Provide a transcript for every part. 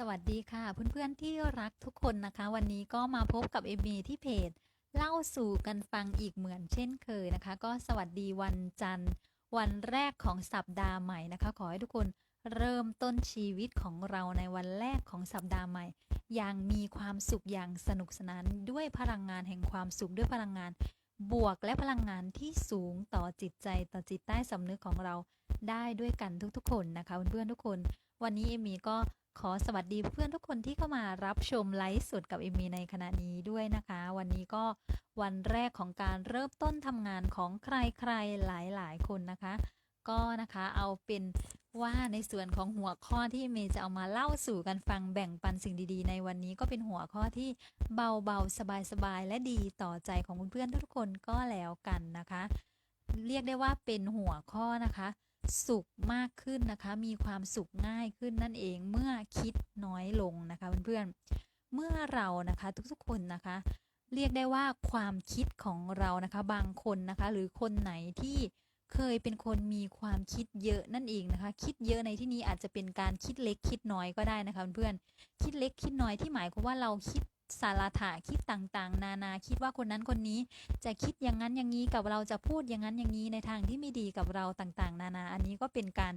สวัสดีค่ะ เพื่อนๆที่รักทุกคนนะคะ วันนี้ก็มาพบกับเอมีที่เพจ เล่าสู่กันฟังอีกเหมือนเช่นเคยนะคะ ก็สวัสดีวันจันทร์ วันแรกของสัปดาห์ใหม่นะคะ ขอให้ทุกคนเริ่มต้นชีวิตของเราในวันแรกของสัปดาห์ใหม่ อย่างมีความสุขอย่างสนุกสนานด้วยพลังงานแห่งความสุขด้วยพลังงาน บวกและพลังงานที่สูงต่อจิตใจต่อจิตใต้สำนึกของเราได้ด้วยกันทุกๆ คนนะคะเพื่อนๆทุกคน วันนี้เอมี่ก็ ขอสวัสดีเพื่อนทุกคนที่เข้ามารับชมไลฟ์สดกับเอมี่ในขณะนี้ด้วยนะคะ วันนี้ก็วันแรกของการเริ่มต้นทำงานของใครๆหลายๆ คนนะคะ ก็นะคะเอาเป็นว่าในส่วนของหัวข้อที่เอมี่จะเอามาเล่าสู่กันฟังแบ่งปันสิ่งดีๆ ในวันนี้ก็เป็นหัวข้อที่เบาๆ สบายๆ และดีต่อใจของเพื่อนๆทุกคนก็แล้วกันนะคะ เรียกได้ว่าเป็นหัวข้อนะคะ สุขมากขึ้นนะคะ มีความสุขง่ายขึ้นนั่นเองเมื่อคิดน้อยลงนะคะเพื่อนๆ เมื่อเรานะคะทุกๆคนนะคะ เรียกได้ว่าความคิดของเรานะคะบางคนนะคะ หรือคนไหนที่เคยเป็นคนมีความคิดเยอะนั่นเองนะคะ คิดเยอะในที่นี้อาจจะเป็นการคิดเล็กคิดน้อยก็ได้นะคะเพื่อนๆคิดเล็กคิดน้อยที่หมายความว่าเราคิด สารถะคิดต่างๆ นานาคิดว่าคนนั้นคนนี้จะคิดอย่างนั้นอย่างนี้กับเราจะพูดอย่างนั้นอย่างนี้ในทางที่ไม่ดีกับเราต่างๆ นานา อันนี้ก็เป็นการ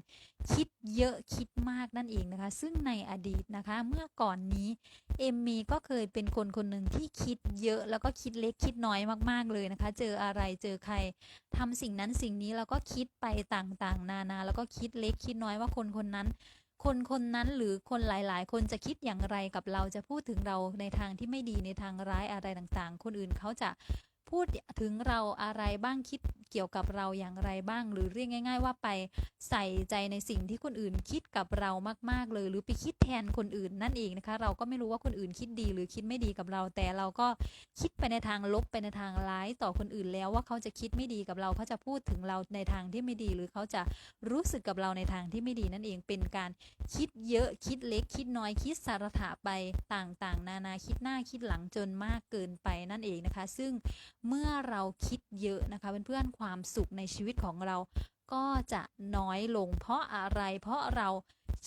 คิดเยอะคิดมากนั่นเองนะคะ ซึ่งในอดีตนะคะ เมื่อก่อนนี้เอมมี่ก็เคยเป็นคนคนหนึ่งที่คิดเยอะแล้วก็คิดเล็กคิดน้อยมากๆเลยนะคะ เจออะไรเจอใครทำสิ่งนั้นสิ่งนี้แล้วก็คิดไปต่างๆ นานา แล้วก็คิดเล็กคิดน้อยว่าคนคนนั้น คนคนนั้นหรือคนหลาย ๆ คนจะคิดอย่างไรกับเราจะพูดถึงเราในทางที่ไม่ดีในทางร้ายอะไรต่างๆ คนอื่นเขาจะ พูดถึงเราอะไรบ้างคิดเกี่ยวกับเราอย่างไรบ้าง หรือเรียกง่าย ๆ ว่าไปใส่ใจในสิ่งที่คนอื่นคิดกับเรามากๆเลย หรือไปคิดแทนคนอื่นนั่นเองนะคะ เราก็ไม่รู้ว่าคนอื่นคิดดี หรือคิดไม่ดีกับเรา แต่เราก็คิดไปในทางลบไปในทางร้ายต่อคนอื่นแล้วว่าเขาจะคิดไม่ดีกับเราเขาจะพูดถึงเราในทางที่ไม่ดี หรือเขาจะรู้สึกกับเราในทางที่ไม่ดีนั่นเองเป็นการคิดเยอะคิดเล็ก คิดน้อยคิดสารถะไปต่างๆ นานาคิดหน้าคิดหลังจนมากเกินไปนั่นเองนะคะ ซึ่ง เมื่อเราคิดเยอะนะคะเพื่อนๆความสุขในชีวิตของเรา ก็จะน้อยลง เพราะอะไร เพราะเรา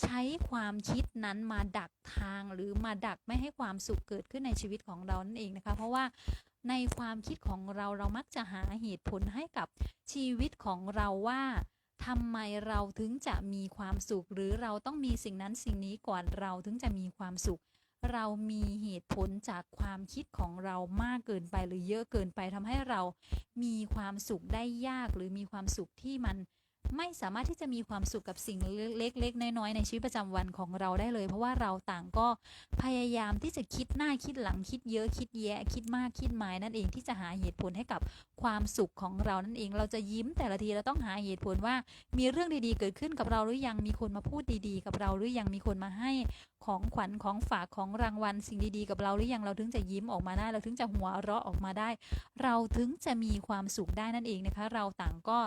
ใช้ความคิดนั้นมาดักทางหรือมาดักไม่ให้ความสุขเกิดขึ้นในชีวิตของเรานั่นเองนะคะ เพราะว่าในความคิดของเราเรามักจะหาเหตุผลให้กับชีวิตของเราว่าทำไมเราถึงจะมีความสุข หรือเราต้องมีสิ่งนั้นสิ่งนี้ก่อนเราถึงจะมีความสุข เรามีเหตุผลจากความคิดของเรามากเกินไปหรือเยอะเกินไปทำให้เรามีความสุขได้ยากหรือมีความสุขที่มัน ไม่สามารถที่จะมีความสุขกับสิ่งเล็กๆน้อยๆในชีวิตประจำวันของเราได้เลย เพราะว่าเราต่างก็พยายามที่จะคิดหน้าคิดหลังคิดเยอะคิดแยะ คิดมากคิดหมายนั่นเองที่จะหาเหตุผลให้กับความสุขของเรานั่นเอง เราจะยิ้มแต่ละทีเราต้องหาเหตุผลว่า มีเรื่องดีๆเกิดขึ้นกับเราหรือยังมีคนมาพูดดีๆ กับเราหรือยังมีคนมาให้ของขวัญของฝากของรางวัลสิ่งดีๆ กับเราหรือยังเราถึงจะยิ้มออกมาได้ เราถึงจะหัวเราะออกมาได้ เราถึงจะมีความสุขได้นั่นเองนะคะ เราต่างก็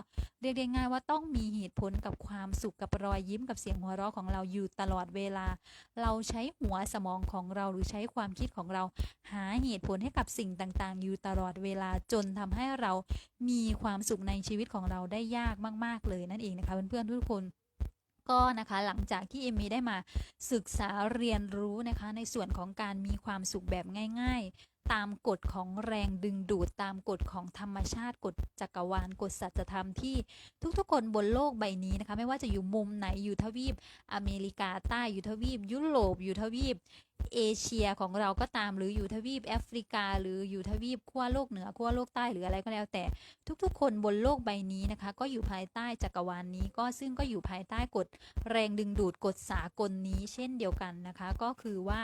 เรียกได้ง่ายว่าต้องมีเหตุผลกับความสุขกับรอยยิ้มกับเสียงหัวเราะของเราอยู่ตลอดเวลา เราใช้หัวสมองของเราหรือใช้ความคิดของเรา หาเหตุผลให้กับสิ่งต่างๆ อยู่ตลอดเวลาจนทำให้เรามีความสุขในชีวิตของเราได้ยากมาก ๆ เลยนั่นเองนะคะเพื่อนๆทุกคนก็นะคะหลังจากที่เอมมี่ได้มาศึกษาเรียนรู้นะคะในส่วนของการมีความสุขแบบง่าย ๆ ตามกฎของแรงดึงดูดตามกฎของธรรมชาติกฎจักรวาลกฎสัจธรรมที่ทุกๆคนบนโลกใบนี้นะคะ ไม่ว่าจะอยู่มุมไหนอยู่ทวีป อเมริกาใต้อยู่ทวีป ยุโรปอยู่ทวีปเอเชียของเราก็ตามหรืออยู่ทวีปแอฟริกา หรืออยู่ทวีปขั้วโลกเหนือขั้วโลกใต้หรืออะไรก็แล้วแต่ ทุกๆ คนบนโลกใบนี้นะคะ ก็อยู่ภายใต้จักรวาลนนี้ก็ซึ่งก็อยู่ภายใต้กฎแรงดึงดูดกฎสากลนี้ เช่นเดียวกันนะคะ ก็คือว่า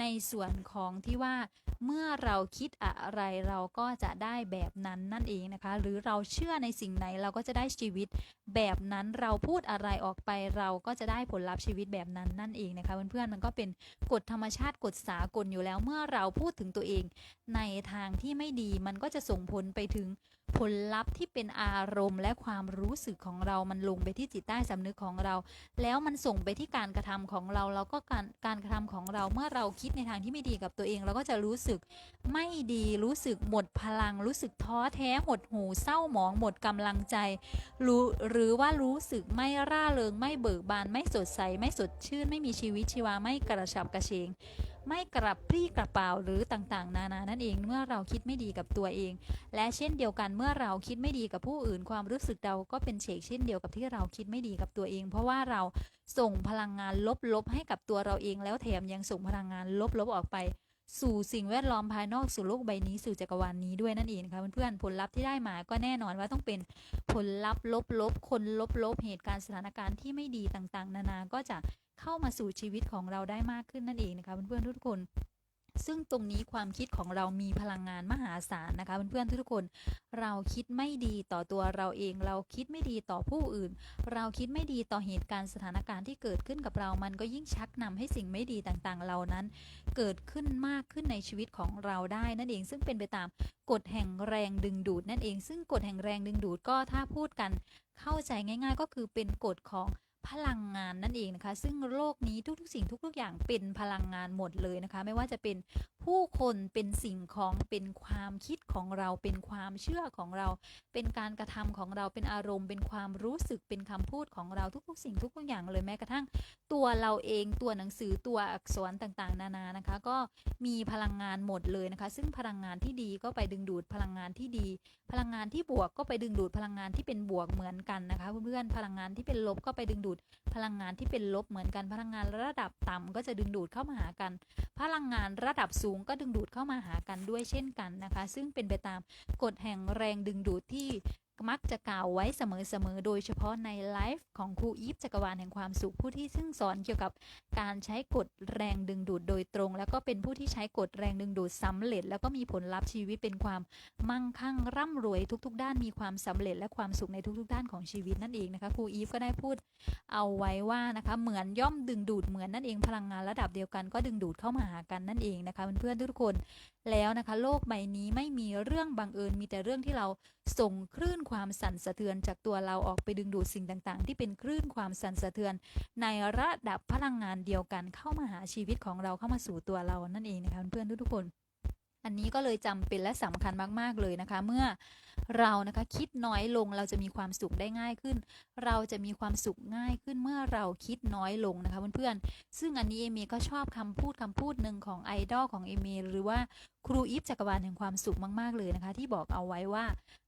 ในส่วนของที่ว่าเมื่อเราคิดอะไรเราก็จะได้แบบนั้นนั่นเองนะคะ หรือเราเชื่อในสิ่งไหนเราก็จะได้ชีวิตแบบนั้นเราพูดอะไรออกไปเราก็จะได้ผลลัพธ์ชีวิตแบบนั้นนั่นเองนะคะเพื่อนๆมันก็เป็นกฎธรรมชาติกฎสากลอยู่แล้ว เมื่อเราพูดถึงตัวเอง ในทางที่ไม่ดีมันก็จะส่งผลไปถึง ผลลัพธ์ที่เป็นอารมณ์ และความรู้สึกของเรามันลงไปที่จิตใต้สำนึกของเรา แล้วมันส่งไปที่การกระทำของเราแล้วก็การการกระทำของเราเมื่อเราคิดในทางที่ไม่ดีกับตัวเอง เราก็จะรู้สึกไม่ดีรู้สึกหมดพลัง รู้สึกท้อแท้หดหู่เศร้าหมอง หมดกำลังใจรู้หรือว่ารู้สึกไม่ร่าเริงไม่เบิกบานไม่สดใสไม่สดชื่น ไม่มีชีวิตชีวาไม่กระฉับกระเฉง ไม่กระปรี้กระเป๋าหรือต่างๆ นานานั่นเองเมื่อเราคิดไม่ดีกับตัวเอง และเช่นเดียวกันเมื่อเราคิดไม่ดีกับผู้อื่น ความรู้สึกเราก็เป็นเฉกเช่นเดียวกับที่เราคิดไม่ดีกับตัวเอง เพราะว่าเราส่งพลังงานลบๆให้กับตัวเราเอง แล้วแถมยังส่งพลังงานลบๆออกไป สู่สิ่งแวดล้อมภายนอกสู่โลกใบนี้สู่จักรวาลนนี้ด้วยนั่นเองนะคะเพื่อนๆผลลัพธ์ที่ได้มาก็แน่นอนว่าต้องเป็นผลลัพธ์ลบๆคนลบๆเหตุการณ์สถานการณ์ที่ไม่ดีต่างๆ นานาก็จะ เข้ามาสู่ชีวิตของเราได้มากขึ้นนั่นเองนะคะเพื่อนๆทุกคน ซึ่งตรงนี้ความคิดของเรามีพลังงานมหาศาลนะคะเพื่อนๆทุกคน เราคิดไม่ดีต่อตัวเราเอง เราคิดไม่ดีต่อผู้อื่น เราคิดไม่ดีต่อเหตุการณ์สถานการณ์ที่เกิดขึ้นกับเรา มันก็ยิ่งชักนำให้สิ่งไม่ดีต่างๆ เหล่านั้น เกิดขึ้นมากขึ้นในชีวิตของเราได้นั่นเอง ซึ่งเป็นไปตามกฎแห่งแรงดึงดูดนั่นเอง ซึ่งกฎแห่งแรงดึงดูดก็ถ้าพูดกันเข้าใจง่าย ๆ ก็คือเป็นกฎของ พลังงานนั่นเองนะคะ ซึ่งโลกนี้ทุกๆ สิ่งทุกๆอย่างเป็นพลังงานหมดเลยนะคะ ไม่ว่าจะเป็นผู้คนเป็นสิ่งของเป็นความคิดของเรา เป็นความเชื่อของเรา เป็นการกระทำของเราเป็นอารมณ์ เป็นความรู้สึกเป็นคำพูดของเราทุกๆ สิ่งทุกๆอย่างเลยแม้กระทั่งตัวเราเองตัวหนังสือตัวอักษรต่างๆ นานานะคะ ก็มีพลังงานหมดเลยนะคะ ซึ่งพลังงานที่ดีก็ไปดึงดูดพลังงานที่ดี พลังงานที่บวกก็ไปดึงดูดพลังงานที่เป็นบวกเหมือนกันนะคะ เพื่อนๆพลังงานที่เป็นลบก็ไปดึงดูดพลังงานที่เป็นลบเหมือนกันพลังงานระดับต่ำก็จะดึงดูดเข้ามาหากัน พลังงานระดับสูงก็ดึงดูดเข้ามาหากันด้วยเช่นกันนะคะ ซึ่งเป็นไปตามกฎแห่งแรงดึงดูดที่ มักจะกล่าวไว้เสมอๆ โดยเฉพาะในไลฟ์ของครูอีฟจักรวาลแห่งความสุขผู้ที่ซึ่งสอนเกี่ยวกับการใช้กฎแรงดึงดูดโดยตรง แล้วก็เป็นผู้ที่ใช้กฎแรงดึงดูดสำเร็จ แล้วก็มีผลลัพธ์ชีวิตเป็นความมั่งคั่งร่ำรวยทุก ๆ ด้านมีความสำเร็จและความสุขในทุก ๆ ด้านของชีวิตนั่นเองนะคะครูอีฟก็ได้พูดเอาไว้ว่านะคะเหมือนย่อมดึงดูดเหมือนนั่นเองพลังงานระดับเดียวกันก็ดึงดูดเข้ามาหากันนั่นเองนะคะเพื่อนๆทุกคน แล้วนะคะ โลกใบนี้ไม่มีเรื่องบังเอิญมีแต่เรื่องที่เราส่งคลื่นความสั่นสะเทือนจากตัวเราออกไปดึงดูดสิ่งต่างๆ ที่เป็นคลื่นความสั่นสะเทือน ในระดับพลังงานเดียวกันเข้ามาหาชีวิตของเราเข้ามาสู่ตัวเรานั่นเองนะคะเพื่อนๆทุกๆคน อันนี้ก็เลยจำเป็นและสำคัญมากๆเลยนะคะ เมื่อ เรานะคะคิดน้อยลงเราจะมีความสุขได้ง่ายขึ้น เราจะมีความสุขง่ายขึ้นเมื่อเราคิดน้อยลงนะคะเพื่อนๆซึ่งอันนี้เอเมก็ชอบคำพูดคำพูดหนึ่งของไอดอลของเอเมหรือว่าครูอีฟจักรวาลแห่งความสุขมากๆเลยนะคะ ที่บอกเอาไว้ว่า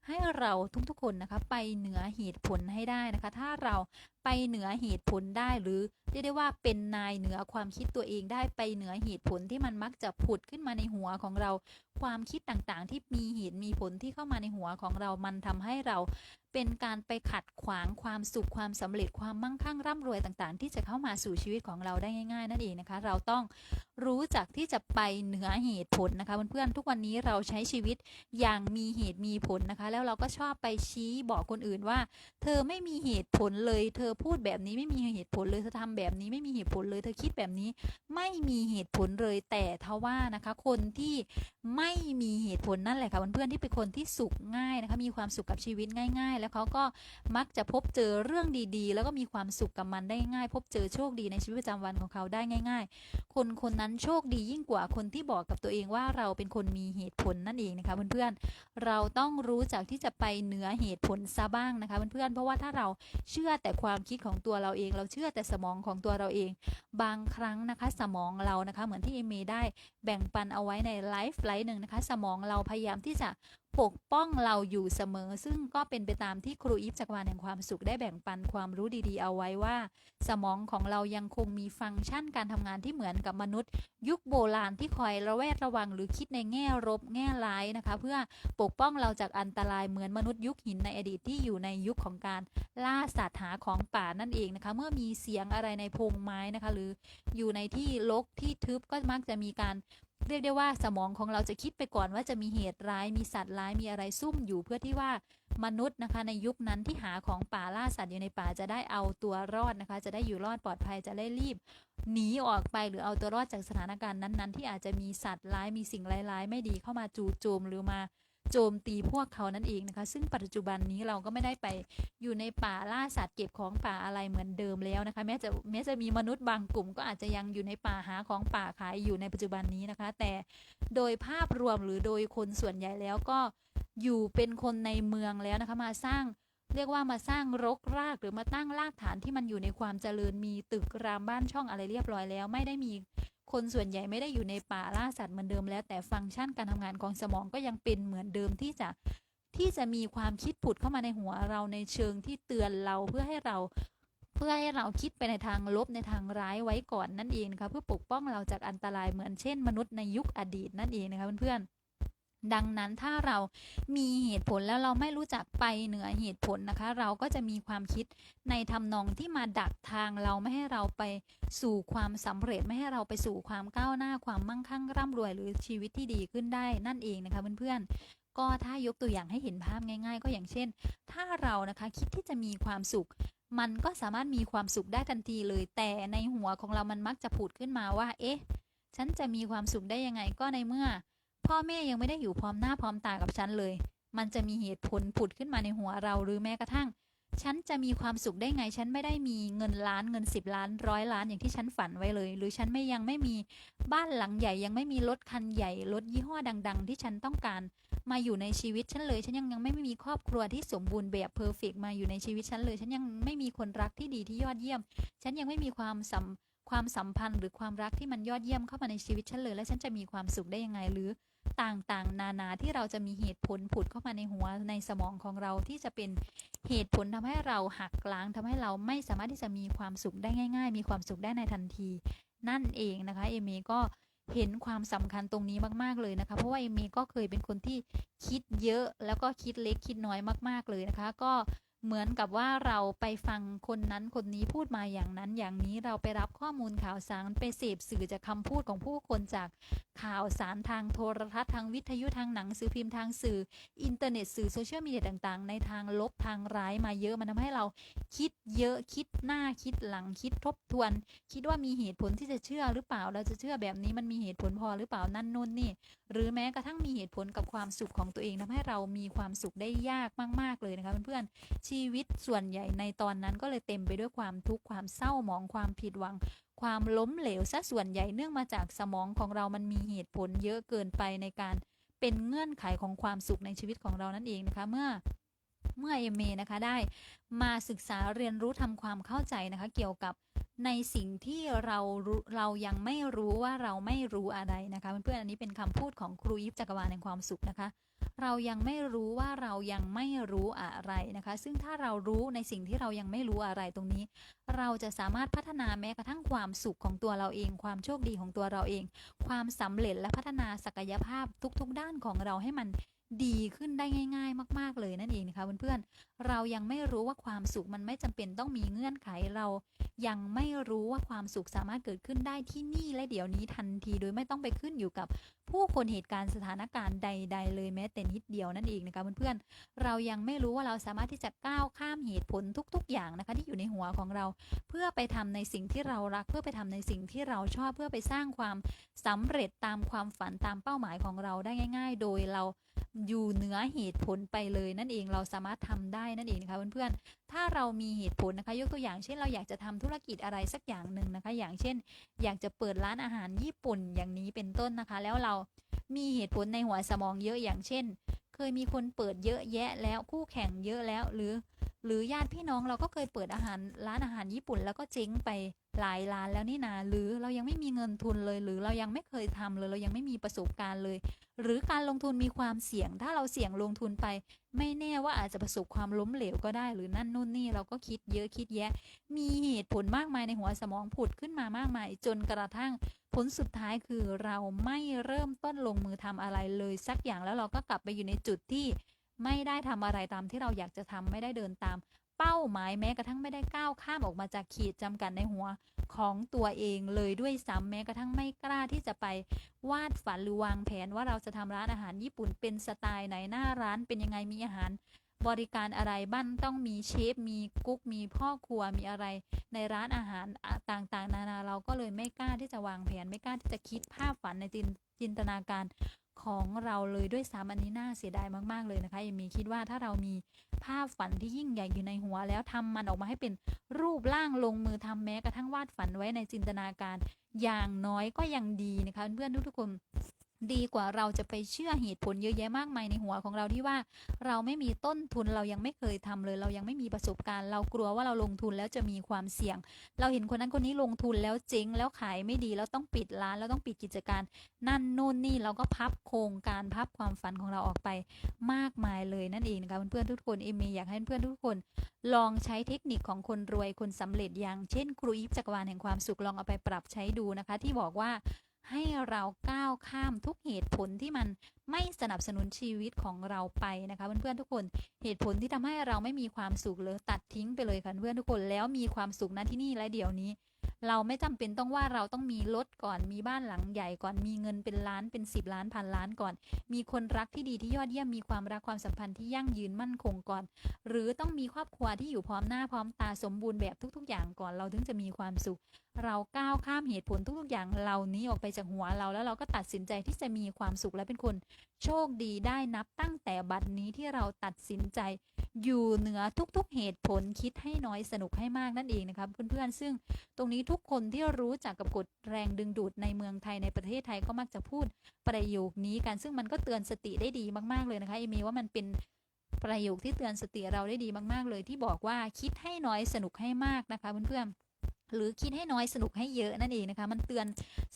ให้เราทุกๆคนนะคะไปเหนือเหตุผลให้ได้นะคะ ถ้าเราไปเหนือเหตุผลได้หรือเรียกได้ว่าเป็นนายเหนือความคิดตัวเองได้ไปเหนือเหตุผลที่มันมักจะผุดขึ้นมาในหัวของเรา ความคิดต่างๆ ที่มีเหตุมีผลที่เข้ามาในหัวของเรา มันทำให้เราเป็นการไปขัดขวางความสุขความสำเร็จความมั่งคั่งร่ำรวยต่างๆ ที่จะเข้ามาสู่ชีวิตของเราได้ง่าย ๆ นั่นเองนะคะ เราต้องรู้จักที่จะไปเหนือเหตุผลนะคะเพื่อนๆทุกวันนี้เราใช้ชีวิตอย่างมีเหตุมีผลนะคะ แล้วเราก็ชอบไปชี้บอกคนอื่นว่า เธอไม่มีเหตุผลเลย เธอพูดแบบนี้ไม่มีเหตุผลเลยเธอทำแบบนี้ไม่มีเหตุผลเลย เธอคิดแบบนี้ไม่มีเหตุผลเลยแต่ทว่านะคะ คนที่ไม่มีเหตุผลนั่นแหละค่ะเพื่อนๆที่เป็นคนที่สุขง่ายนะคะมีความสุขกับชีวิตง่าย ๆแล้วเขาก็มักจะพบเจอเรื่องดีๆ แล้วก็มีความสุขกับมันได้ง่าย พบเจอโชคดีในชีวิตประจำวันของเขาได้ง่าย ๆ คนคนนั้นโชคดียิ่งกว่าคนที่บอกกับตัวเองว่าเราเป็นคนมีเหตุผลนั่นเองนะคะเพื่อนๆเราต้องรู้จักที่จะไปเหนือเหตุผลซะบ้างนะคะเพื่อนๆเพราะว่าถ้าเราเชื่อแต่ความคิดของตัวเราเอง เราเชื่อแต่สมองของตัวเราเอง บางครั้งนะคะสมองเรานะคะเหมือนที่เอเมได้แบ่งปันเอาไว้ในไลฟ์ไลฟ์หนึ่งนะคะสมองเราพยายามที่จะ ปกป้องเราอยู่เสมอ ซึ่งก็เป็นไปตามที่ครูอีฟจักรวาลแห่งความสุขได้แบ่งปันความรู้ดีๆ เอาไว้ว่า สมองของเรายังคงมีฟังก์ชันการทำงานที่เหมือนกับมนุษย์ ยุคโบราณที่คอยระแวดระวังหรือคิดในแง่ลบแง่ร้ายนะคะ เพื่อปกป้องเราจากอันตรายเหมือนมนุษย์ยุคหินในอดีตที่อยู่ในยุคของการล่าสัตว์หาของป่านั่นเองนะคะ เมื่อมีเสียงอะไรในพงไม้นะคะ หรืออยู่ในที่รกที่ทึบก็มักจะมีการ เรียกได้ว่าสมองของเราจะคิดไปก่อนว่าจะมีเหตุร้าย มีสัตว์ร้าย มีอะไรซุ่มอยู่ เพื่อที่ว่ามนุษย์นะคะ ในยุคนั้นที่หาของป่าล่าสัตว์อยู่ในป่าจะได้เอาตัวรอดนะคะ จะได้อยู่รอดปลอดภัยจะได้รีบหนีออกไปหรือเอาตัวรอดจากสถานการณ์นั้นๆ ที่อาจจะมีสัตว์ร้ายมีสิ่งร้ายๆ ไม่ดีเข้ามาจู่โจมหรือมา โจมตีพวกเขานั่นเองนะคะ ซึ่งปัจจุบันนี้เราก็ไม่ได้ไปอยู่ในป่าล่าสัตว์เก็บของป่าอะไรเหมือนเดิมแล้วนะคะ แม้จะแม้จะมีมนุษย์บางกลุ่ม ก็อาจจะยังอยู่ในป่าหาของป่าขายอยู่ในปัจจุบันนี้นะคะ แต่โดยภาพรวมหรือโดยคนส่วนใหญ่แล้วก็อยู่เป็นคนในเมืองแล้วนะคะมาสร้างเรียกว่ามาสร้างรกรากหรือมาตั้งรากฐานที่มันอยู่ในความเจริญมีตึกรามบ้านช่องอะไรเรียบร้อยแล้ว ไม่ได้มี คนส่วนใหญ่ไม่ได้อยู่ในป่าล่าสัตว์เหมือนเดิมแล้วแต่ฟังก์ชันการทำงานของสมองก็ยังเป็นเหมือนเดิมที่จะที่จะมีความคิดผุดเข้ามาในหัวเราในเชิงที่เตือนเราเพื่อให้เราเพื่อให้เราคิดไปในทางลบในทางร้ายไว้ก่อนนั่นเองนะคะเพื่อปกป้องเราจากอันตรายเหมือนเช่น มนุษย์ในยุคอดีตนั่นเองนะคะเพื่อนๆ ดังนั้นถ้าเรามีเหตุผลแล้วเราไม่รู้จักไปเหนือเหตุผลนะคะ เราก็จะมีความคิดในทำนองที่มาดักทางเราไม่ให้เราไปสู่ความสำเร็จไม่ให้เราไปสู่ความก้าวหน้าความมั่งคั่งร่ำรวยหรือชีวิตที่ดีขึ้นได้นั่นเองนะคะเพื่อนๆก็ถ้ายกตัวอย่างให้เห็นภาพง่าย ๆ ก็อย่างเช่น ถ้าเรานะคะคิดที่จะมีความสุขมันก็สามารถมีความสุขได้ทันทีเลย แต่ในหัวของเรามันมักจะผุดขึ้นมาว่า เอ๊ะ ฉันจะมีความสุขได้ยังไงก็ในเมื่อ พ่อแม่ยังไม่ได้อยู่พร้อมหน้าพร้อมตากับฉันเลย มันจะมีเหตุผลผุดขึ้นมาในหัวเราหรือแม้กระทั่ง ฉันจะมีความสุขได้ไง ฉันไม่ได้มีเงินล้านเงินสิบล้านร้อยล้านอย่างที่ฉันฝันไว้เลย หรือฉันไม่ยังไม่มีบ้านหลังใหญ่ ยังไม่มีรถคันใหญ่รถยี่ห้อดัง ๆ ที่ฉันต้องการ มาอยู่ในชีวิตฉันเลย ฉันยังยังไม่มีครอบครัวที่สมบูรณ์แบบเพอร์เฟกมาอยู่ในชีวิตฉันเลย ฉันยังไม่มีคนรักที่ดีที่ยอดเยี่ยม ฉันยังไม่มีความสัมความสัมพันธ์หรือความรักที่มันยอดเยี่ยมเข้ามาในชีวิตฉันเลย แล้วฉันจะมีความสุขได้ยังไงหรือ ต่างๆ นานาที่เราจะมีเหตุผลผุดเข้ามาในหัวในสมองของเราที่จะเป็นเหตุผลทำให้เราหักล้างทำให้เราไม่สามารถที่จะมีความสุขได้ง่าย ๆ มีความสุขได้ในทันที นั่นเองนะคะเอเมก็เห็นความสำคัญตรงนี้มากๆเลยนะคะ เพราะว่าเอเมก็เคยเป็นคนที่คิดเยอะแล้วก็คิดเล็กคิดน้อยมากๆเลยนะคะ ก็ เหมือนกับว่าเราไปฟังคนนั้นคนนี้พูดมาอย่างนั้นอย่างนี้เราไปรับข้อมูลข่าวสารไปเสพสื่อจากคำพูดของผู้คนจากข่าวสารทางโทรทัศน์ทางวิทยุทางหนังสือพิมพ์ทางสื่อ อินเทอร์เน็ตสื่อโซเชียลมีเดียต่างๆ ในทางลบทางร้ายมาเยอะมันทำให้เราคิดเยอะคิดหน้าคิดหลังคิดทบทวน คิดว่ามีเหตุผลที่จะเชื่อหรือเปล่าเราจะเชื่อแบบนี้มันมีเหตุผลพอหรือเปล่านั่นนู่นนี่ หรือแม้กระทั่งมีเหตุผลกับความสุขของตัวเองทำให้เรามีความสุขได้ยากมาก ๆเลยนะคะเพื่อนๆชีีวิตส่วนใหญ่ในตอนนั้นก็เลยเต็มไปด้วยความทุกข์ความเศร้าหมองความผิดหวัง ความล้มเหลวซะส่วนใหญ่เนื่องมาจากสมองของเรามันมีเหตุผลเยอะเกินไปในการเป็นเงื่อนไขของความสุขในชีวิตของเรานั่นเองนะคะเมื่อเมื่อเอเมนะคะได้มาศึกษาเรียนรู้ทำความเข้าใจนะคะเกี่ยวกับ ในสิ่งที่เราเรายังไม่รู้ว่าเราไม่รู้อะไรนะคะเพื่อนๆอันนี้เป็นคำพูดของครูยิปจักรวาลแห่งความสุขนะคะ เรายังไม่รู้ว่าเรายังไม่รู้อะไรนะคะ ซึ่งถ้าเรารู้ในสิ่งที่เรายังไม่รู้อะไรตรงนี้ เราจะสามารถพัฒนาแม้กระทั่งความสุขของตัวเราเอง ความโชคดีของตัวเราเอง ความสำเร็จและพัฒนาศักยภาพทุกๆด้านของเราให้มัน ดีขึ้นได้ง่าย ๆ มาก ๆ เลยนั่นเองนะคะเพื่อนๆเรายังไม่รู้ว่าความสุขมันไม่จำเป็นต้องมีเงื่อนไขเรา ยังไม่รู้ว่าความสุขสามารถเกิดขึ้นได้ที่นี่และเดี๋ยวนี้ทันทีโดยไม่ต้องไปขึ้นอยู่กับผู้คนเหตุการณ์สถานการณ์ใด ๆ เลยแม้แต่นิดเดียวนั่นเองนะคะเพื่อนๆเรายังไม่รู้ว่าเราสามารถที่จะก้าวข้ามเหตุผลทุก ๆ อย่างนะคะที่อยู่ในหัวของเรา เพื่อไปทำในสิ่งที่เรารัก เพื่อไปทำในสิ่งที่เราชอบเพื่อไปสร้างความสำเร็จตามความฝันตามเป้าหมายของเราได้ง่าย ๆ โดยเรา อยู่เหนือเหตุผลไปเลยนั่นเองเราสามารถทำได้นั่นเองนะคะเพื่อนๆถ้าเรามีเหตุผลนะคะ ยกตัวอย่างเช่น เราอยากจะทำธุรกิจอะไรสักอย่างหนึ่งนะคะ อย่างเช่น อยากจะเปิดร้านอาหารญี่ปุ่นอย่างนี้เป็นต้นนะคะ แล้วเรามีเหตุผลในหัวสมองเยอะอย่างเช่น เคยมีคนเปิดเยอะแยะแล้วคู่แข่งเยอะแล้วหรือหรือญาติพี่น้องเราก็เคยเปิดอาหารร้านอาหารญี่ปุ่นแล้วก็เจ๊งไปหลายร้านแล้วนี่นาหรือเรายังไม่มีเงินทุนเลย หรือเรายังไม่เคยทำเลย เรายังไม่มีประสบการณ์เลย หรือการลงทุนมีความเสี่ยง ถ้าเราเสี่ยงลงทุนไป ไม่แน่ว่าอาจจะประสบความล้มเหลวก็ได้ หรือนั่นนู่นนี่เราก็คิดเยอะคิดแยะ มีเหตุผลมากมายในหัวสมองผุดขึ้นมามากมาย จนกระทั่งผลสุดท้ายคือเราไม่เริ่มต้นลงมือทำอะไรเลยสักอย่างแล้วเราก็กลับไปอยู่ในจุดที่ ไม่ได้ทำอะไรตามที่เราอยากจะทำไม่ได้เดินตาม เป้าหมายแม้กระทั่งไม่ได้ก้าวข้ามออกมาจากขีดจำกัดในหัวของตัวเองเลยด้วยซ้ำแม้กระทั่งไม่กล้าที่จะไปวาดฝันหรือวางแผนว่าเราจะทำร้านอาหารญี่ปุ่นเป็นสไตล์ไหนหน้าร้านเป็นยังไงมีอาหารบริการอะไรบ้างต้องมีเชฟมีกุ๊กมีพ่อครัวมีอะไร ในร้านอาหารต่างๆ นานาเราก็เลยไม่กล้าที่จะวางแผนไม่กล้าที่จะคิดภาพฝันในจินจินตนาการ ของเราเลยด้วยซ้ำอันนี้น่าเสียดายมาก ๆ เลยนะคะเอมีคิดว่าถ้าเรามีภาพฝันที่ยิ่งใหญ่อยู่ในหัว แล้วทำมันออกมาให้เป็นรูปร่างลงมือทำแม้กระทั่งวาดฝันไว้ในจินตนาการ อย่างน้อยก็ยังดีนะคะเพื่อนๆทุกๆคน ดีกว่าเราจะไปเชื่อเหตุผลเยอะแยะมากมายในหัวของเราที่ว่า เราไม่มีต้นทุนเรายังไม่เคยทำเลย เรายังไม่มีประสบการณ์ เรากลัวว่าเราลงทุนแล้วจะมีความเสี่ยง เราเห็นคนนั้นคนนี้ลงทุนแล้วเจ๊งแล้วขายไม่ดีแล้วต้องปิดร้านแล้วต้องปิดกิจการ นั่นนู่นนี่เราก็พับโครงการพับความฝันของเราออกไปมากมายเลยนั่นเองนะคะเพื่อนๆทุกคนเอมมี่อยากให้เพื่อนๆทุกคน ลองใช้เทคนิคของคนรวยคนสำเร็จอย่างเช่นครูอีฟจักรวาลแห่งความสุขลองเอาไปปรับใช้ดูนะคะ ที่บอกว่า ให้เราก้าวข้ามทุกเหตุผลที่มันไม่สนับสนุนชีวิตของเราไปนะคะเพื่อนๆทุกคนเหตุผลที่ทำให้เราไม่มีความสุขเลยตัดทิ้งไปเลยค่ะเพื่อนทุกคนแล้วมีความสุขนะที่นี่และเดี๋ยวนี้ เราไม่จำเป็นต้องว่าเราต้องมีรถก่อนมีบ้านหลังใหญ่ก่อนมีเงินเป็นล้านเป็น 10 ล้านพันล้านก่อน มีคนรักที่ดีที่ยอดเยี่ยมมีความรักความสัมพันธ์ที่ยั่งยืนมั่นคงก่อน หรือต้องมีครอบครัวที่อยู่พร้อมหน้าพร้อมตาสมบูรณ์แบบทุก ๆ อย่างก่อนเราถึงจะมีความสุข เราก้าวข้ามเหตุผลทุกๆอย่างเหล่านี้ออกไปจากหัวเราแล้วเราก็ตัดสินใจที่จะมีความสุขและเป็นคนโชคดีได้นับตั้งแต่บัดนี้ที่เราตัดสินใจอยู่เหนือทุกๆเหตุผลคิดให้น้อยสนุกให้มากนั่นเองนะครับเพื่อนๆซึ่งตรงนี้ทุกคนที่รู้จักกับกฎแรงดึงดูดในเมืองไทยในประเทศไทยก็มักจะพูดประโยคนี้กันซึ่งมันก็เตือนสติได้ดีมากๆเลยนะคะเอมีว่ามันเป็นประโยคที่เตือนสติเราได้ดีมาก ๆ เลยที่บอกว่าคิดให้น้อยสนุกให้มากนะคะเพื่อนๆ หรือคิดให้น้อยสนุกให้เยอะนั่นเองนะคะ มันเตือน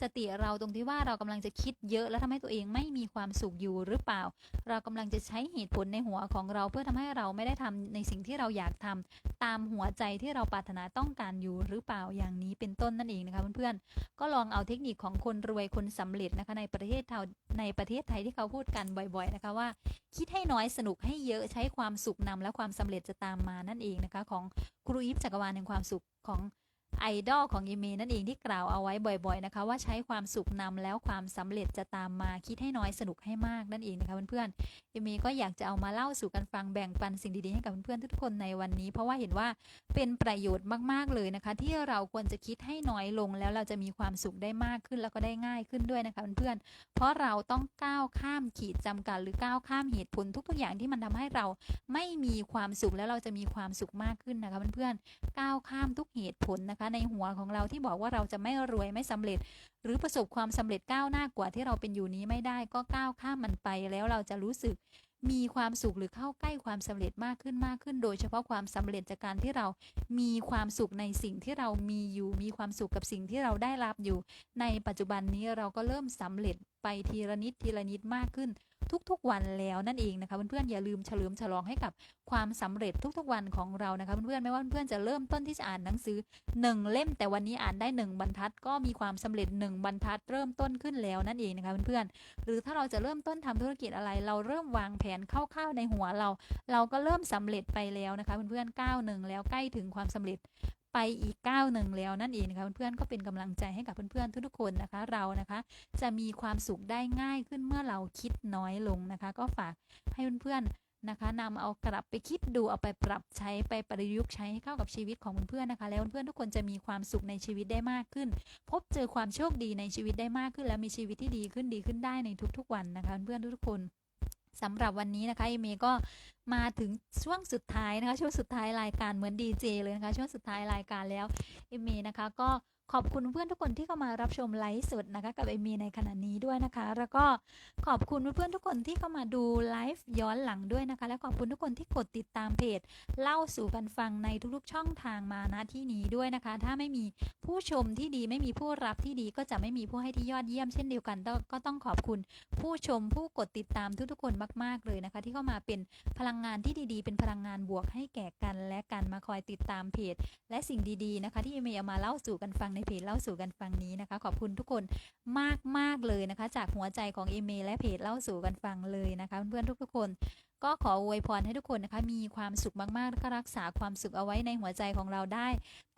สติเราตรงที่ว่าเรากำลังจะคิดเยอะ แล้วทำให้ตัวเองไม่มีความสุขอยู่หรือเปล่า เรากำลังจะใช้เหตุผลในหัวของเรา เพื่อทำให้เราไม่ได้ทำในสิ่งที่เราอยากทำตามหัวใจที่เราปรารถนาต้องการอยู่หรือเปล่าอย่างนี้เป็นต้นนั่นเองนะคะเพื่อนๆก็ลองเอาเทคนิคของคนรวยคนสำเร็จนะคะในประเทศไทยในประเทศไทยที่เขาพูดกันบ่อย ๆนะคะว่า คิดให้น้อยสนุกให้เยอะใช้ความสุขนำและความสำเร็จจะตามมานั่นเองนะคะของครูอีฟจักรวาลแห่งความสุขของ ไอดอลของยีเมนั่นเองที่กล่าวเอาไว้บ่อย ๆนะคะ ว่าใช้ความสุขนำแล้วความสำเร็จจะตามมาคิดให้น้อยสนุกให้มากนั่นเองนะคะเพื่อนๆยีเมก็อยากจะเอามาเล่าสู่กันฟังแบ่งปันสิ่งดีๆให้กับเพื่อนๆทุกคนในวันนี้ เพราะว่าเห็นว่าเป็นประโยชน์มากๆเลยนะคะ ที่เราควรจะคิดให้น้อยลงแล้วเราจะมีความสุขได้มากขึ้นแล้วก็ได้ง่ายขึ้นด้วยนะคะเพื่อนๆเพราะเราต้องก้าวข้ามขีดจำกัด หรือก้าวข้ามเหตุผลทุกๆอย่างที่มันทำให้เราไม่มีความสุขแล้วเราจะมีความสุขมากขึ้นนะคะเพื่อนๆก้าวข้ามทุกเหตุผลนะคะในหัวของเราที่บอกว่าเราจะไม่รวยไม่สำเร็จ หรือประสบความสำเร็จก้าวหน้ากว่าที่เราเป็นอยู่นี้ไม่ได้ก็ก้าวข้ามมันไปแล้วเราจะรู้สึกมีความสุขหรือเข้าใกล้ความสำเร็จมากขึ้นมากขึ้น โดยเฉพาะความสำเร็จจากการที่เรามีความสุขในสิ่งที่เรามีอยู่ มีความสุขกับสิ่งที่เราได้รับอยู่ ในปัจจุบันนี้เราก็เริ่มสำเร็จไปทีละนิดทีละนิดมากขึ้น ทุกๆ วันแล้วนั่นเองนะคะเพื่อนๆอย่าลืมเฉลิมฉลองให้กับความสำเร็จทุกๆ วันของเรานะคะเพื่อนๆไม่ว่าเพื่อนๆจะเริ่มต้นที่จะอ่านหนังสือ 1 เล่ม แต่วันนี้อ่านได้ 1 บรรทัด ก็มีความสำเร็จ 1 บรรทัดเริ่มต้นขึ้นแล้วนั่นเองนะคะเพื่อนๆหรือถ้าเราจะเริ่มต้นทำธุรกิจอะไร เราเริ่มวางแผนคร่าวๆในหัวเรา เราก็เริ่มสำเร็จไปแล้วนะคะเพื่อนๆก้าวหนึ่งแล้วใกล้ถึงความสำเร็จ ไปอีกก้าวหนึ่งแล้วนั่นเองนะคะเพื่อนๆก็เป็นกำลังใจให้กับเพื่อนๆทุกๆคนนะคะ เรานะคะ จะมีความสุขได้ง่ายขึ้นเมื่อเราคิดน้อยลงนะคะ ก็ฝากให้เพื่อนๆนะคะนำเอากลับไปคิดดูเอาไปปรับใช้ไปประยุกต์ใช้ให้เข้ากับชีวิตของเพื่อนๆนะคะ แล้วเพื่อนๆทุกคนจะมีความสุขในชีวิตได้มากขึ้น พบเจอความโชคดีในชีวิตได้มากขึ้น และมีชีวิตที่ดีขึ้นดีขึ้นได้ในทุกๆวันนะคะเพื่อนๆทุกๆคน สำหรับวันนี้นะคะเอเมก็มาถึงช่วงสุดท้ายนะคะ ช่วงสุดท้ายรายการเหมือนดีเจเลยนะคะ ช่วงสุดท้ายรายการแล้วเอเมนะคะก็ ขอบคุณเพื่อนทุกคนที่เข้ามารับชมไลฟ์สดนะคะกับเอมีในขณะนี้ด้วยนะคะ แล้วก็ขอบคุณเพื่อนทุกคนที่เข้ามาดูไลฟ์ย้อนหลังด้วยนะคะ และขอบคุณทุกคนที่กดติดตามเพจ เล่าสู่กันฟังในทุกๆช่องทางมาณที่นี้ด้วยนะคะ ถ้าไม่มีผู้ชมที่ดีไม่มีผู้รับที่ดีก็จะไม่มีผู้ให้ที่ยอดเยี่ยมเช่นเดียวกัน ก็ต้องขอบคุณผู้ชมผู้กดติดตามทุกๆคนมาก ๆเลยนะคะ ที่เข้ามาเป็นพลังงานที่ดีๆ เป็นพลังงานบวกให้แก่กัน และกันมาคอยติดตามเพจ และสิ่งดีๆนะคะ ที่เอเมย์มาเล่าสู่กันฟังในเพจเล่าสู่กันฟังนี้นะคะ ขอบคุณทุกคนมากๆเลยนะคะ จากหัวใจของเอเมและเพจเล่าสู่กันฟังเลยนะคะ เพื่อนๆทุกๆคน ก็ขออวยพรให้ทุกคนนะคะ มีความสุขมากๆ แล้วก็รักษาความสุขเอาไว้ในหัวใจของเราได้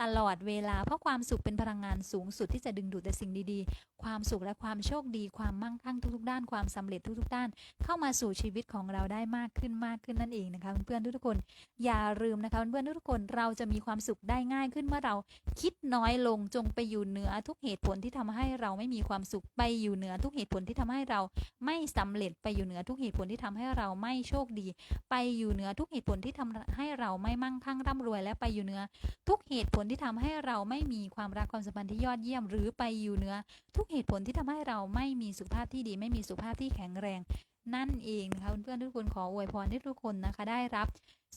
ตลอดเวลาเพราะความสุขเป็นพลังงานสูงสุดที่จะดึงดูดแต่สิ่งดีๆ ความสุขและความโชคดี ความมั่งคั่งทุกๆ ด้านความสำเร็จทุกๆ ด้าน เข้ามาสู่ชีวิตของเราได้มากขึ้นมากขึ้นนั่นเองนะคะเพื่อนๆทุกๆคนอย่าลืมนะคะเพื่อนๆทุกๆคนเราจะมีความสุขได้ง่ายขึ้นเมื่อเราคิดน้อยลงจงไปอยู่เหนือทุกเหตุผลที่ทำให้เราไม่มีความสุขไปอยู่เหนือทุกเหตุผลที่ทำให้เรา ไม่สำเร็จไปอยู่เหนือทุกเหตุผลที่ทำให้เราไม่โชคดี ไปอยู่เหนือทุกเหตุผลที่ทำให้เราไม่มั่งคั่งร่ำรวย และไปอยู่เหนือทุกเหตุผลที่ทำให้เราไม่มีความรักความสัมพันธ์ที่ยอดเยี่ยม หรือไปอยู่เหนือทุกเหตุผลที่ทำให้เราไม่มีสุขภาพที่ดี ไม่มีสุขภาพที่แข็งแรง นั่นเองนะคะเพื่อนๆทุกคนขออวยพรให้ทุกคนนะคะ ได้รับ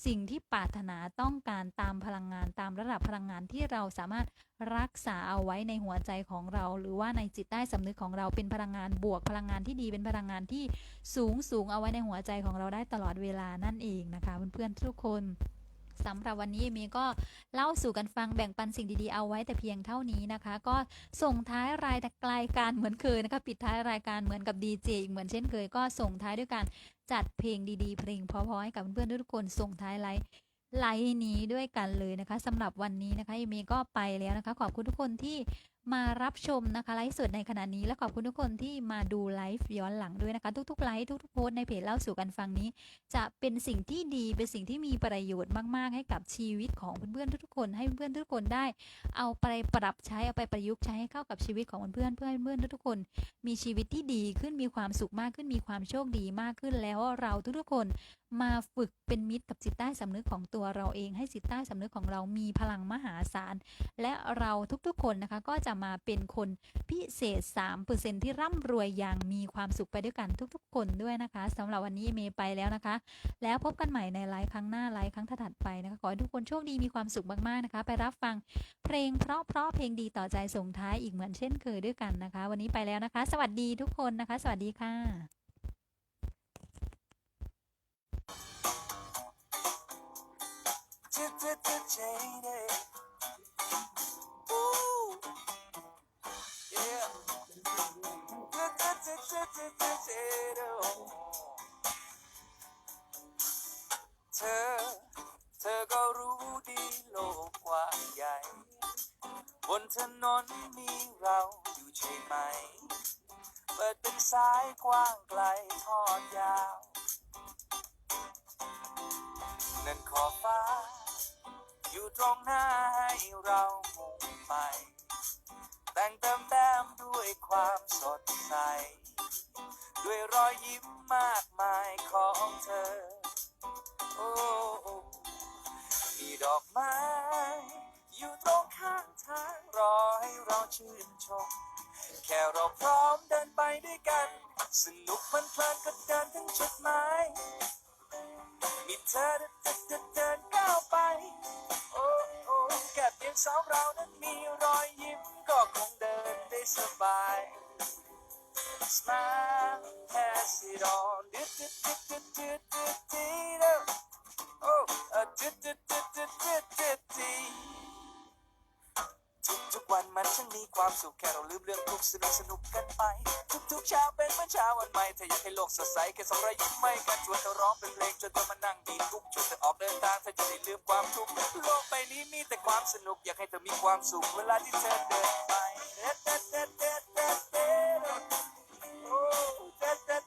สิ่งที่ปรารถนาต้องการตามพลังงานตามระดับพลังงานที่เราสามารถรักษาเอาไว้ในหัวใจของเรา หรือว่าในจิตใต้สำนึกของเราเป็นพลังงานบวกพลังงานที่ดีเป็นพลังงานที่สูงสูงเอาไว้ในหัวใจของเราได้ตลอดเวลานั่นเองนะคะเพื่อนๆทุกคน สำหรับวันนี้เอมีก็เล่าสู่กันฟังแบ่งปันสิ่งดีๆเอาไว้แต่เพียงเท่านี้นะคะ ก็ส่งท้ายรายรายการเหมือนเคยนะคะปิดท้ายรายการเหมือนกับดีเจอีกเหมือนเช่นเคย ก็ส่งท้ายด้วยการจัดเพลงดีๆ เพลงเพราะๆให้กับเพื่อนๆทุกคนส่งท้ายไลฟ์ไลน์นี้ด้วยกันเลยนะคะสำหรับวันนี้นะคะเอมีก็ไปแล้วนะคะ ขอบคุณทุกคนที่ มารับชมนะคะไลฟ์สดในขณะนี้และขอบคุณทุกคนที่มาดูไลฟ์ย้อนหลังด้วยนะคะ ทุกๆไลฟ์ทุกๆโพสในเพจเล่าสู่กันฟังนี้ จะเป็นสิ่งที่ดีเป็นสิ่งที่มีประโยชน์มากๆ ให้กับชีวิตของเพื่อนๆทุกๆคน ให้เพื่อนๆทุกคนได้ เอาไปปรับใช้เอาไปประยุกต์ใช้ให้เข้ากับชีวิตของเพื่อนๆเพื่อนเพื่อนๆทุกๆคน มีชีวิตที่ดีขึ้นมีความสุขมากขึ้นมีความโชคดีมากขึ้นแล้วเราทุกๆคนมาฝึกเป็นมิตรกับจิตใต้สำนึกของตัวเราเอง ให้จิตใต้สำนึกของเรามีพลังมหาศาลและเราทุกๆคนนะคะก็จะมาเป็นคนพิเศษ 3%ที่ร่ำรวยอย่างมีความสุขไปด้วยกันทุกๆ คนด้วยนะคะสำหรับวันนี้เมย์ไปแล้วนะคะ แล้วพบกันใหม่ในไลฟ์ครั้งหน้าไลฟ์ครั้งถัดไปนะคะ ขอให้ทุกคนโชคดีมีความสุขมากๆนะคะ ไปรับฟังเพลงเพราะเเพลงดีต่อใจส่งท้ายอีกเหมือนเช่นเคยด้วยกันนะคะ วันนี้ไปแล้วนะคะ สวัสดีทุกคนนะคะ สวัสดีค่ะ เธอ เธอก็รู้ดีโลกกว้างใหญ่ บนถนนมีเราอยู่ใช่ไหม เปิดเป็นสายกว้างไกลทอดยาว นั่นขอบฟ้า อยู่ตรงหน้าให้เรามุ่งไป แต่งเติมแต้มด้วยความสดใส ด้วยรอยยิ้มมากมายของเธอ โอ้มีดอกไม้ อยู่ตรงข้างทางรอให้เราชื่นชม แค่เราพร้อมเดินไปด้วยกัน สนุกเพลินก็เดินถึงจุดหมายมีเธอเดินเดินเดินเดินก้าวไป โอ้โอ้แค่เพียงสองเรานั้น สบาย Smile pass it on ดึดดึดดึดดึดดึดดึดดึดโอ้เออดึดดึดดึดดึดดึดดึดดึดทุกทุกวันมันช่างมีความสุขแค่เราลืมเรื่องทุกสนุกสนุกกันไป ทุกทุกเช้าเป็นเมื่อเช้าวันใหม่ถ้าอยากให้โลกสดใสแค่สองรอยยิ้มไม่กันชวนเธอร้องเป็นเพลงจนเธอมานั่งดีทุกชวนเธอออกเดิ นทาเธอจะได้ลืมความทุกข์โลกใบนี้มีแต่ความสนุกอยากให้เธอมีความสุขเวลาที่เธอเดินไปเด็ดเด็ดเด็ดเด็ดเด็ดโอ้เด็ดเด็ดเด็ดเด็ด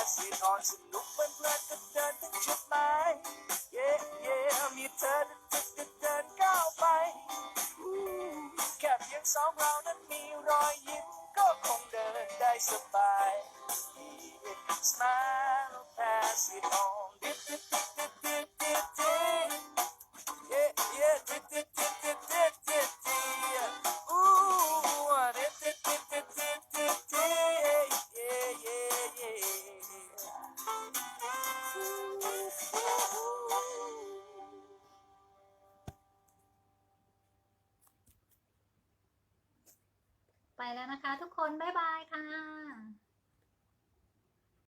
pass it on สนุกเพลินๆก็เดินถึงจุดหมาย Yeah yeah มีเธอเดินเดินเดินก้าวไปแค่เพียงสองเรานั้นมีรอยยิ้มก็คงเดินได้สบาย Smile pass it on